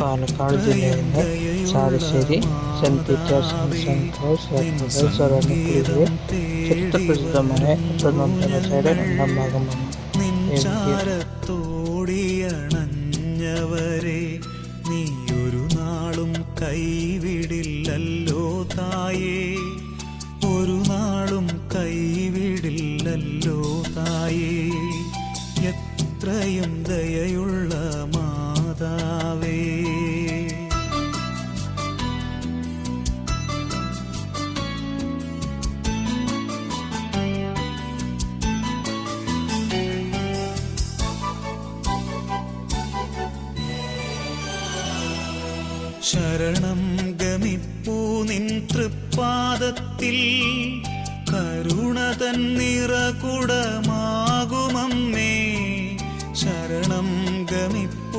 പാലക്കാട് ജില്ലയിലെ Chalissery Saint Peter's Saint ക്ലോസ് സ്വർണക്കുളിയിലെ ചരിത്രപ്രസിദ്ധമായ ബ്രഹ്മപുരയുടെ രണ്ടാം ഭാഗമാണ് നെഞ്ചാരത്തോടിയണഞ്ഞവരെ നീയൊരു നാളും കൈവിടില്ലല്ലോ തായേ. ഒരു നാളും കൈവിടില്ലല്ലോ തായേ. എത്രയും ദയയുള്ള ശരണം ഗമിപ്പൂ നിൻ തൃപ്പാദത്തിൽ. കരുണ തന്നിറകുടമാകുമമ്മേ ശരണം ഗമിപ്പൂ